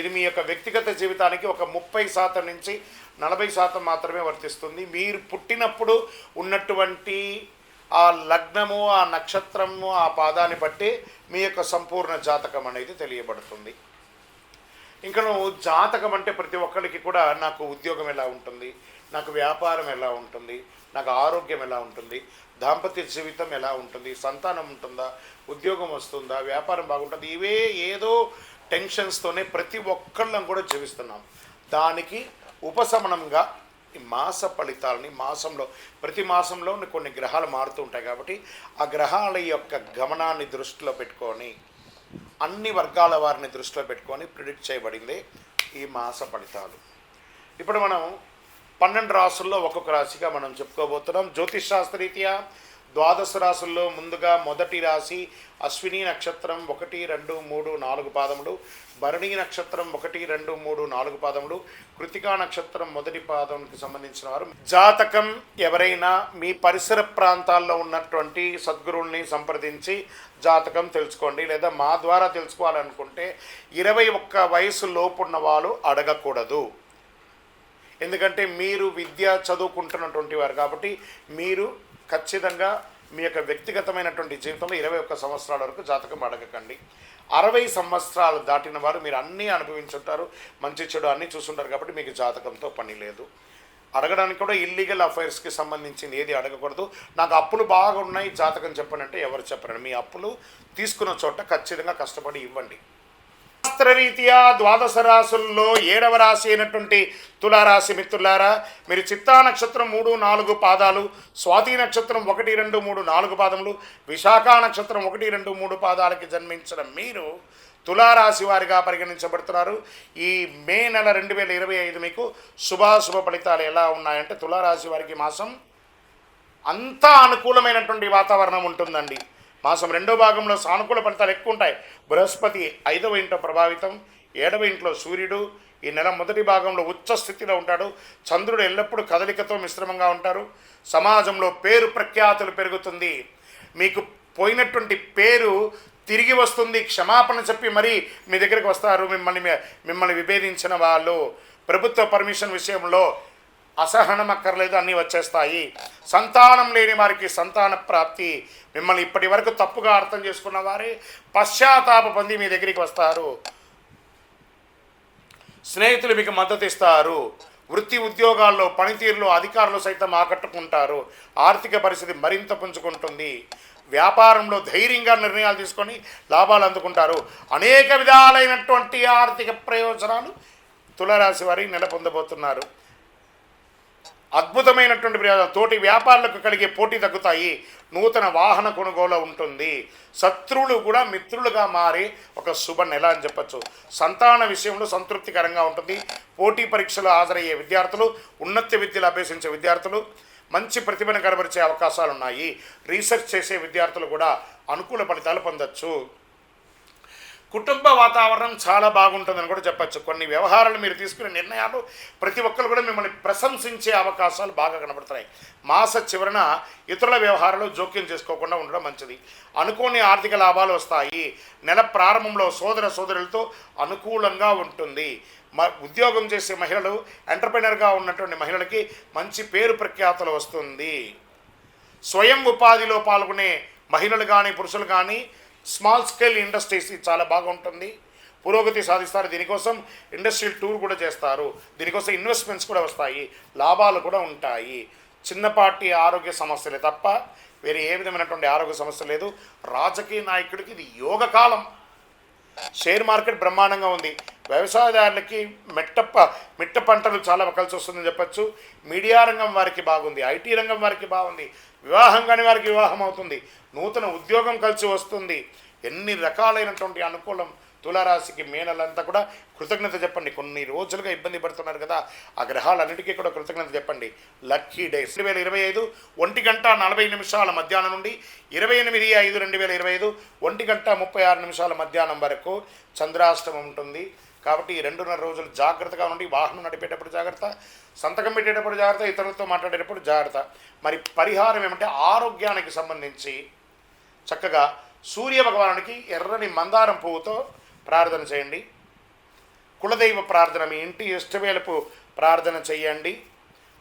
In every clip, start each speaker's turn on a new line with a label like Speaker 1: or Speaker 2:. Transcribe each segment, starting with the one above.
Speaker 1: ఇది మీ యొక్క వ్యక్తిగత జీవితానికి ఒక ముప్పై శాతం నుంచి నలభై శాతం మాత్రమే వర్తిస్తుంది. మీరు పుట్టినప్పుడు ఉన్నటువంటి ఆ లగ్నము ఆ నక్షత్రము ఆ పాదాన్ని బట్టి మీ యొక్క సంపూర్ణ జాతకం అనేది తెలియబడుతుంది. ఇంకా నువ్వు జాతకం అంటే ప్రతి ఒక్కరికి కూడా నాకు ఉద్యోగం ఎలా ఉంటుంది నాకు వ్యాపారం ఎలా ఉంటుంది నాకు ఆరోగ్యం ఎలా ఉంటుంది దాంపత్య జీవితం ఎలా ఉంటుంది సంతానం ఉంటుందా ఉద్యోగం వస్తుందా వ్యాపారం బాగుంటుంది ఇవే ఏదో టెన్షన్స్తోనే ప్రతి ఒక్కళ్ళం కూడా జీవిస్తున్నాం. దానికి ఉపశమనంగా ఈ మాస ఫలితాలని మాసంలో ప్రతి మాసంలో కొన్ని గ్రహాలు మారుతూ ఉంటాయి కాబట్టి ఆ గ్రహాల యొక్క గమనాన్ని దృష్టిలో పెట్టుకొని అన్ని వర్గాల వారిని దృష్టిలో పెట్టుకొని ప్రిడిక్ట్ చేయబడింది ఈ మాస ఫలితాలు. ఇప్పుడు మనం పన్నెండు రాసుల్లో ఒక్కొక్క రాశిగా మనం చెప్పుకోబోతున్నాం. జ్యోతిష్ శాస్త్రరీత్యా ద్వాదశ రాసుల్లో ముందుగా మొదటి రాశి అశ్విని నక్షత్రం ఒకటి రెండు మూడు నాలుగు పాదములు భరణి నక్షత్రం ఒకటి రెండు మూడు నాలుగు పాదములు కృతికా నక్షత్రం మొదటి పాదంకి సంబంధించిన వారు. జాతకం ఎవరైనా మీ పరిసర ప్రాంతాల్లో ఉన్నటువంటి సద్గురువుల్ని సంప్రదించి జాతకం తెలుసుకోండి. లేదా మా ద్వారా తెలుసుకోవాలనుకుంటే ఇరవై ఒక్క వయసు లోపున్న వాళ్ళు అడగకూడదు. ఎందుకంటే మీరు విద్య చదువుకుంటున్నటువంటి వారు కాబట్టి మీరు ఖచ్చితంగా మీ యొక్క వ్యక్తిగతమైనటువంటి జీవితంలో ఇరవై ఒక్క సంవత్సరాల వరకు జాతకం అడగకండి. అరవై సంవత్సరాలు దాటిన వారు మీరు అన్నీ అనుభవించుంటారు మంచి చెడు అన్నీ చూసుంటారు కాబట్టి మీకు జాతకంతో పని లేదు. అడగడానికి కూడా ఇల్లీగల్ అఫైర్స్కి సంబంధించింది ఏది అడగకూడదు. నాకు అప్పులు బాగా ఉన్నాయి జాతకం చెప్పనంటే ఎవరు చెప్పరండి. మీ అప్పులు తీసుకున్న చోట ఖచ్చితంగా కష్టపడి ఇవ్వండి. శాస్త్రరీత్యా ద్వాదశ రాశుల్లో ఏడవ రాశి అయినటువంటి తులారాశి మిత్రులారా మీరు చిత్తా నక్షత్రం మూడు నాలుగు పాదాలు స్వాతి నక్షత్రం ఒకటి రెండు మూడు నాలుగు పాదములు విశాఖ నక్షత్రం ఒకటి రెండు మూడు పాదాలకి జన్మించిన మీరు తులారాశి వారిగా పరిగణించబడుతున్నారు. ఈ మే నెల రెండు వేల ఇరవై ఐదు మీకు శుభాశుభ ఫలితాలు ఎలా ఉన్నాయంటే తులారాశి వారికి మాసం అంతా అనుకూలమైనటువంటి వాతావరణం ఉంటుందండి. మాసం రెండో భాగంలో సానుకూల ఫలితాలు ఎక్కువ ఉంటాయి బృహస్పతి ఐదవ ఇంట్లో ప్రభావితం ఏడవ ఇంట్లో సూర్యుడు. ఈ నెల మొదటి భాగంలో ఉచ్చ స్థితిలో ఉంటాడు. చంద్రుడు ఎల్లప్పుడూ కదలికతో మిశ్రమంగా ఉంటారు. సమాజంలో పేరు ప్రఖ్యాతులు పెరుగుతుంది. మీకు పోయినటువంటి పేరు తిరిగి వస్తుంది. క్షమాపణ చెప్పి మరీ మీ దగ్గరికి వస్తారు. మిమ్మల్ని మిమ్మల్ని విభేదించిన వాళ్ళు. ప్రభుత్వ పర్మిషన్ విషయంలో అసహనం అక్కర్లేదు అన్నీ వచ్చేస్తాయి. సంతానం లేని వారికి సంతాన ప్రాప్తి. మిమ్మల్ని ఇప్పటి వరకు తప్పుగా అర్థం చేసుకున్న వారే పశ్చాత్తాప పొంది మీ దగ్గరికి వస్తారు. స్నేహితులు మీకు మద్దతు ఇస్తారు. వృత్తి ఉద్యోగాల్లో పనితీరులో అధికారులు సైతం ఆకట్టుకుంటారు. ఆర్థిక పరిస్థితి మరింత పుంజుకుంటుంది. వ్యాపారంలో ధైర్యంగా నిర్ణయాలు తీసుకొని లాభాలు అందుకుంటారు. అనేక విధాలైనటువంటి ఆర్థిక ప్రయోజనాలు తులరాశి వారి నెల పొందబోతున్నారు. అద్భుతమైనటువంటి ప్రయోజనం తోటి వ్యాపారులకు కలిగే పోటీ తగ్గుతాయి. నూతన వాహన కొనుగోలు ఉంటుంది. శత్రువులు కూడా మిత్రులుగా మారి ఒక శుభ నెల అని చెప్పచ్చు. సంతాన విషయంలో సంతృప్తికరంగా ఉంటుంది. పోటీ పరీక్షలు హాజరయ్యే విద్యార్థులు ఉన్నత విద్యలు అభ్యసించే విద్యార్థులు మంచి ప్రతిభను కనబరిచే అవకాశాలు ఉన్నాయి రీసెర్చ్ చేసే విద్యార్థులు కూడా అనుకూల ఫలితాలు పొందొచ్చు. కుటుంబ వాతావరణం చాలా బాగుంటుందని కూడా చెప్పచ్చు. కొన్ని వ్యవహారాలు మీరు తీసుకునే నిర్ణయాలు ప్రతి ఒక్కరు కూడా మిమ్మల్ని ప్రశంసించే అవకాశాలు బాగా కనబడుతున్నాయి. మాస చివరన ఇతరుల వ్యవహారాలు జోక్యం చేసుకోకుండా ఉండడం మంచిది. అనుకోని ఆర్థిక లాభాలు వస్తాయి. నెల ప్రారంభంలో సోదర సోదరులతో అనుకూలంగా ఉంటుంది. మ ఉద్యోగం చేసే మహిళలు ఎంటర్ప్రినర్గా ఉన్నటువంటి మహిళలకి మంచి పేరు ప్రఖ్యాతలు వస్తుంది. స్వయం ఉపాధిలో పాల్గొనే మహిళలు కానీ పురుషులు కానీ స్మాల్ స్కేల్ ఇండస్ట్రీస్ ఇది చాలా బాగుంటుంది. పురోగతి సాధిస్తారు. దీనికోసం ఇండస్ట్రియల్ టూర్ కూడా చేస్తారు. దీనికోసం ఇన్వెస్ట్మెంట్స్ కూడా వస్తాయి. లాభాలు కూడా ఉంటాయి. చిన్నపాటి ఆరోగ్య సమస్యలే తప్ప వేరే ఏ విధమైనటువంటి ఆరోగ్య సమస్య లేదు. రాజకీయ నాయకుడికి ఇది యోగకాలం షేర్ మార్కెట్ బ్రహ్మాండంగా ఉంది. వ్యవసాయదారులకి మెట్ట మిట్ట పంటలు చాలా కలిసి వస్తుందని చెప్పొచ్చు. మీడియా రంగం వారికి బాగుంది ఐటీ రంగం వారికి బాగుంది వివాహం కాని వారికి వివాహం అవుతుంది. నూతన ఉద్యోగం కలిసి వస్తుంది. ఎన్ని రకాలైనటువంటి అనుకూలం తులారాశికి మే నెలంతా కూడా కృతజ్ఞత చెప్పండి. కొన్ని రోజులుగా ఇబ్బంది పడుతున్నారు కదా ఆ గ్రహాలన్నిటికీ కూడా కృతజ్ఞత చెప్పండి. లక్కీ డేస్ రెండు వేల ఇరవై ఐదు ఒంటి గంట నలభై నిమిషాల మధ్యాహ్నం నుండి ఇరవై ఎనిమిది ఐదు రెండు వేల ఇరవై ఐదు ఒంటి గంట ముప్పై ఆరు నిమిషాల మధ్యాహ్నం వరకు చంద్రాష్టమం ఉంటుంది. కాబట్టి ఈ రెండున్నర రోజులు జాగ్రత్తగా ఉండి వాహనం నడిపేటప్పుడు జాగ్రత్త సంతకం పెట్టేటప్పుడు జాగ్రత్త ఇతరులతో మాట్లాడేటప్పుడు జాగ్రత్త. మరి పరిహారం ఏమంటే ఆరోగ్యానికి సంబంధించి చక్కగా సూర్య భగవానుడికి ఎర్రని మందారం పువ్వుతో ప్రార్థన చేయండి. కులదైవ ప్రార్థన మీ ఇంటి ఇష్టవేలపు ప్రార్థన చేయండి.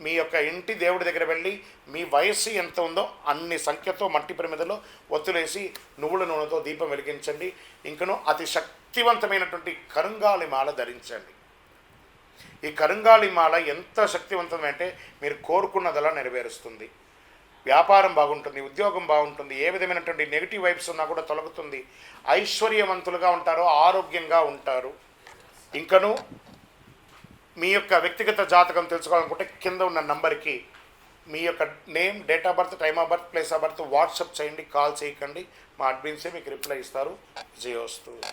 Speaker 1: మీ యొక్క ఇంటి దేవుడి దగ్గర వెళ్ళి మీ వయస్సు ఎంత ఉందో అన్ని సంఖ్యతో మట్టి ప్రమిదలో ఒత్తులేసి నువ్వుల నూనెతో దీపం వెలిగించండి. ఇంకను అతి శక్తివంతమైనటువంటి కరుంగాలి మాల ధరించండి. ఈ కరుంగాలి మాల ఎంత శక్తివంతమంటే మీరు కోరుకున్నదలా నెరవేరుస్తుంది. వ్యాపారం బాగుంటుంది ఉద్యోగం బాగుంటుంది ఏ విధమైనటువంటి నెగిటివ్ వైబ్స్ ఉన్నా కూడా తొలగుతుంది. ఐశ్వర్యవంతులుగా ఉంటారు ఆరోగ్యంగా ఉంటారు. ఇంకను మీ యొక్క వ్యక్తిగత జాతకం తెలుసుకోవాలనుకుంటే కింద ఉన్న నంబర్కి మీ యొక్క name date of birth time of birth place of birth WhatsApp చేయండి కాల్ చేయకండి. మా అడ్మిన్సే మీకు రిప్లై ఇస్తారు. విజయోస్తు